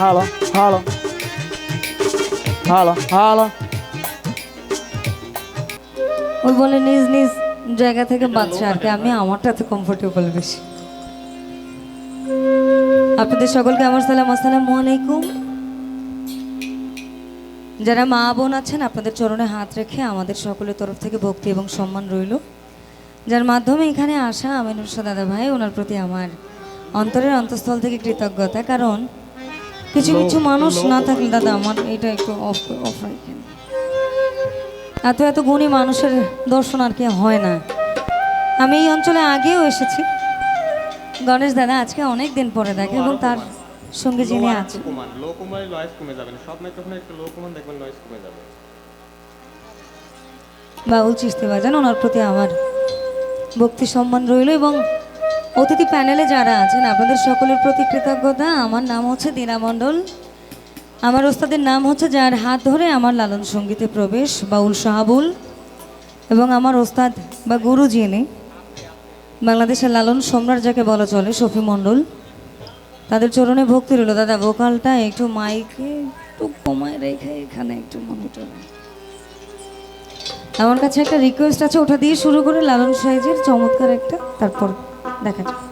Hello hello hello hello ওই বলে নিজ নিজ জায়গা থেকে বাচ্চা আর কি। আমি আমারটাতে কমফোর্টেবল বেশি। আপনাদের সকলকে আমার সালাম। আসসালামু আলাইকুম। যারা মা বোন আছেন আপনাদের চরণে হাত রেখে আমাদের সকলের তরফ থেকে ভক্তি এবং সম্মান রইল। যার মাধ্যমে এখানে আসা আমি নুরসা দাদা ভাই ওনার প্রতি আমার অন্তরের অন্তঃস্থল থেকে কৃতজ্ঞতা কারণ কিছু কিছু মানুষ না থাকলে দাদা আমার এটা একটু অফ অফ রাখেন এত এত গুণী মানুষের দর্শন আর কি হয় না। আমি এই অঞ্চলে আগেও এসেছি। গণেশ দাদা আজকে অনেক দিন পরে দেখে এবং তার সঙ্গে যিনি আছেন। লো কমালে নয়েজ কমে যাবে সব মাইক্রোফোনে একটু লো কমান দেখবেন নয়েজ কমে যাবে। বাউল চিস্তি বাজান ওনার প্রতি আমার ভক্তি সম্মান রইল এবং অতিথি প্যানেলে যারা আছেন, আপনাদের সকলের প্রতি কৃতজ্ঞতা। আমার নাম হচ্ছে দীনা মণ্ডল। আমার ওস্তাদের নাম হচ্ছে যার হাত ধরে আমার লালন সঙ্গীতে প্রবেশ, বাউল শাহাবুল। এবং আমার ওস্তাদ বা গুরু যিনি বাংলাদেশের লালন সম্রাট যাকে বলা চলে, শফি মণ্ডল। তাদের চরণে ভক্তি রইল। দাদা ভোকালটা একটু মাইকে একটু কমায় রেখে এখানে একটু মনিটরে আমার কাছে একটা রিকোয়েস্ট আছে, ওটা দিয়ে শুরু করে লালন সাইজের চমৎকার একটা, তারপর দেখা যাক।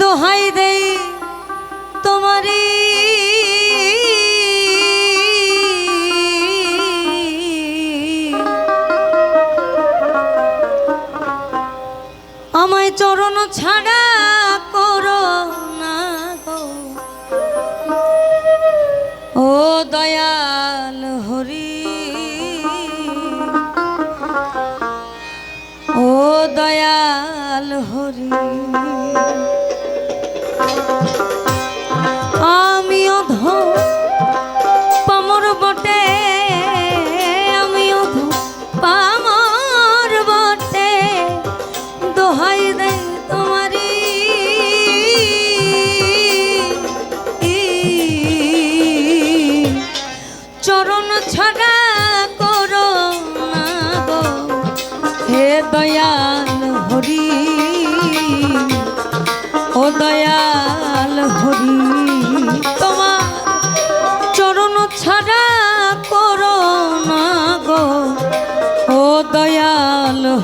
দোহাই দেই তোমারি আমায় চরণ ছাড়া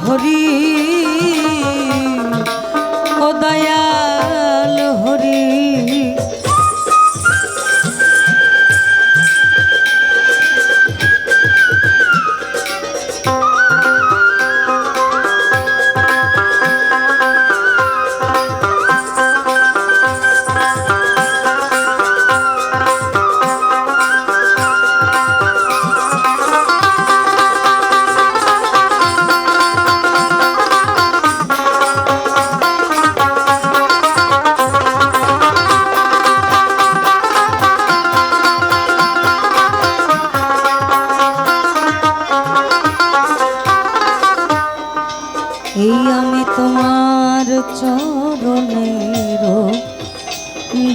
হরি চরণের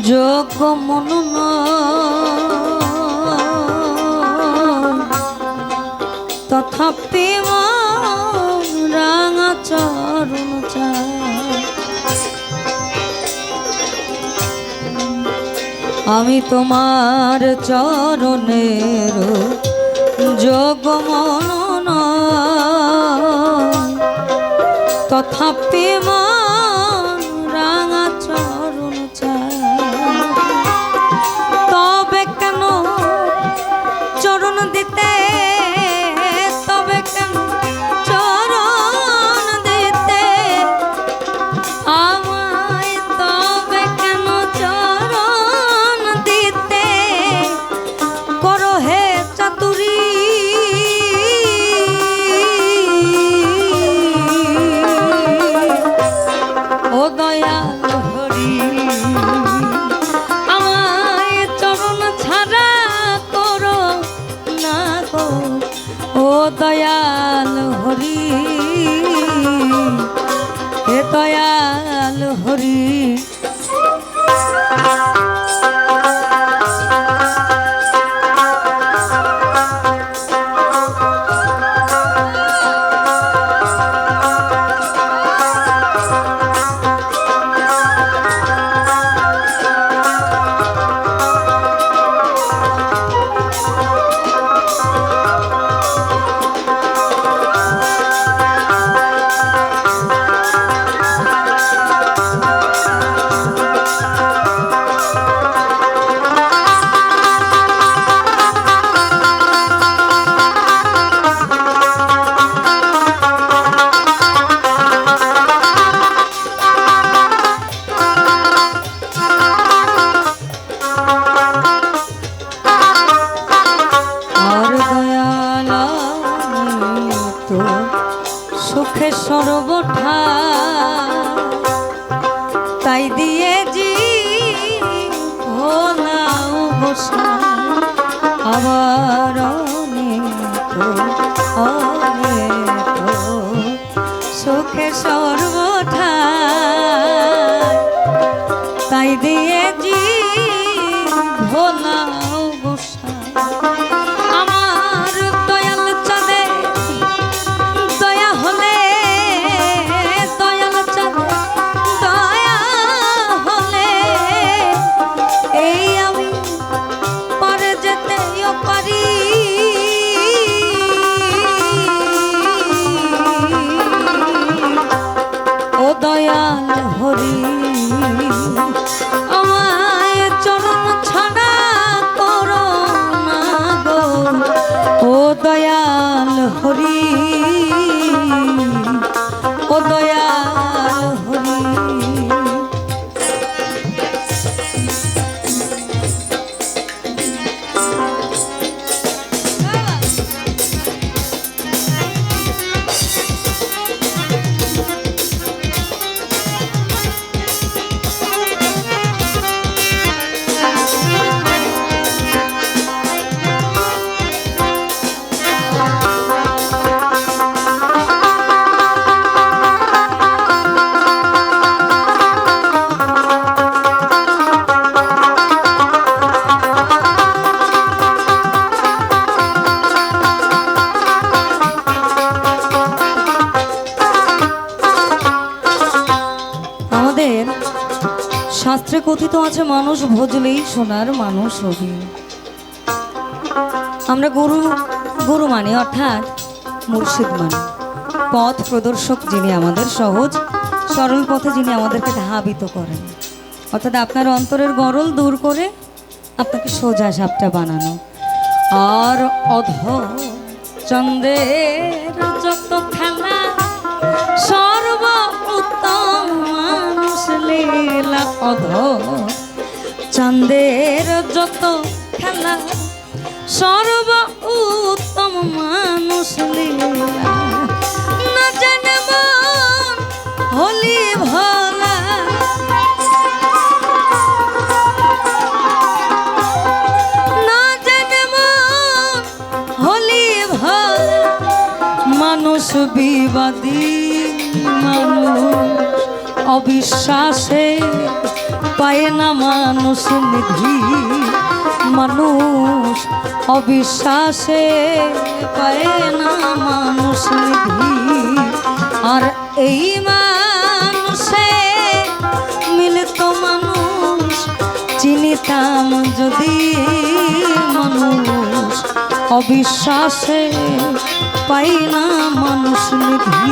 যোগ মনন তথাপি রাঙা চরণ আমি তোমার চরণের যোগ মনন তথাপি মন তাই দিয়ে জি ও নাও বসা। আবার সুখে সর্বথা দয়াল হরি। কথিত আছে, মানুষ ভজলেই সোনার মানুষ হবি। আমরা গুরু গুরু মানি, অর্থাৎ মুর্শিদ মানি। পথ প্রদর্শক যিনি আমাদের সহজ, সরল পথে যিনি আমাদেরকে ধাবিত করেন। অর্থাৎ আপনার অন্তরের গরল দূর করে আপনাকে সোজা সাপটা বানানো। আর অধ চন্দ্রের যত খেলা সর্ব উত্তম মানুষ লীলা অধ চন্দের যত খেলা, সর্ব উত্তম মানুষ না জানে মন হলি না মন মানুষ বিবাদী মানুষ। অবিশ্বাসে পায় না মানুষ নিধি। মানুষ অবিশ্বাসে পায় না মানুষ নিধি। আর এই মানুষে মিলিত মানুষ, চিনিতাম যদি মানুষ। অবিশ্বাসে পাই না মানুষ নিধি।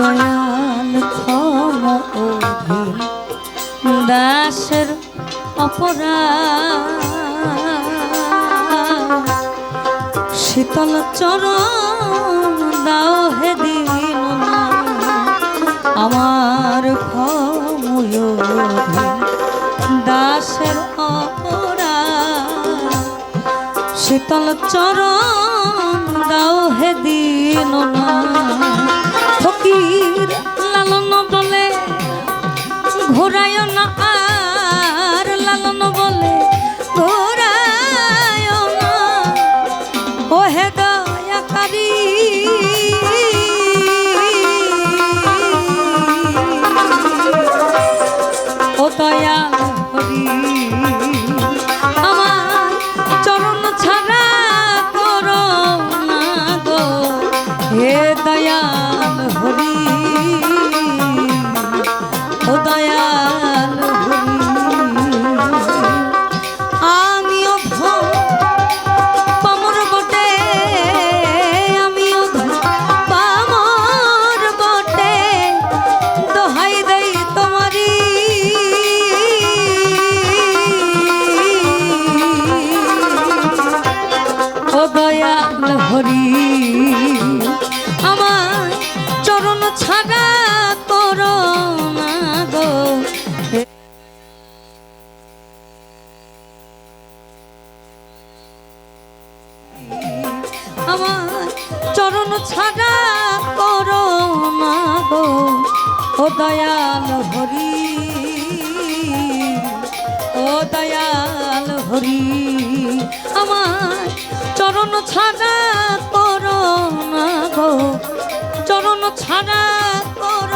দয়াল ক্ষম দাসের অপরাধ। শীতল চরণ দাও হে দিন আমার ক্ষময়োধীন দাসের অপরাধ। শীতল চরণ দাও হে দিন না পাখির লালন বলে ঘোরায় না আর লালন বলে ঘোরায় না ও হে দয়া হরি দয়াল হরি ও দয়াল হরি আমার চরণ ছাড়া তোর গো চরণ ছাড়া তোর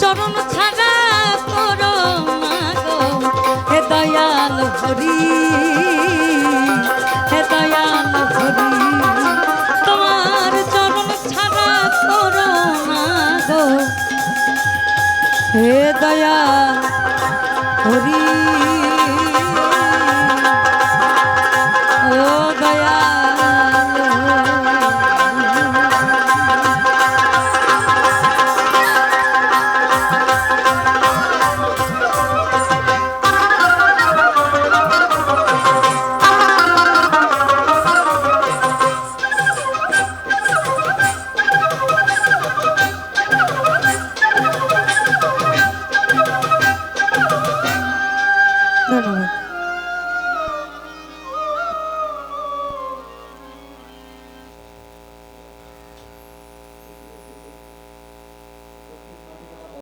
চরণ